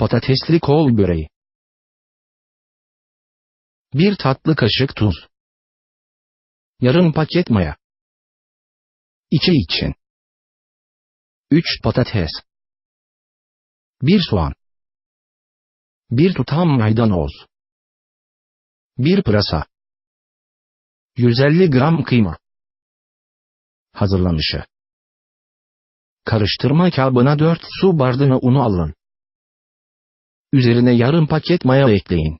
Patatesli kol böreği. 1 tatlı kaşık tuz. Yarım paket maya. 2 için. 3 patates. 1 soğan. 1 tutam maydanoz. 1 pırasa. 150 gram kıyma. Hazırlanışı. Karıştırma kabına 4 su bardağı unu alın. Üzerine yarım paket maya ekleyin.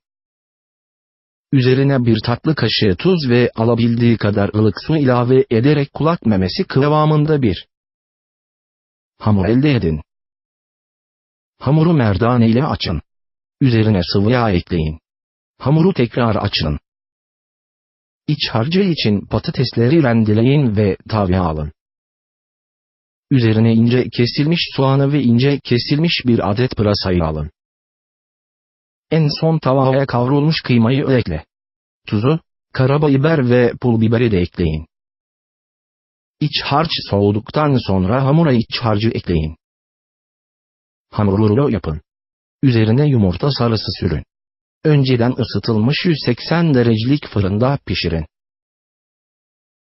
Üzerine bir tatlı kaşığı tuz ve alabildiği kadar ılık su ilave ederek kulak memesi kıvamında bir hamur elde edin. Hamuru merdane ile açın. Üzerine sıvı yağ ekleyin. Hamuru tekrar açın. İç harcı için patatesleri rendeleyin ve tavaya alın. Üzerine ince kesilmiş soğanı ve ince kesilmiş bir adet pırasayı alın. En son tavaya kavrulmuş kıymayı ekle. Tuzu, karabiber ve pul biberi de ekleyin. İç harç soğuduktan sonra hamura iç harcı ekleyin. Hamuru rulo yapın. Üzerine yumurta sarısı sürün. Önceden ısıtılmış 180 derecelik fırında pişirin.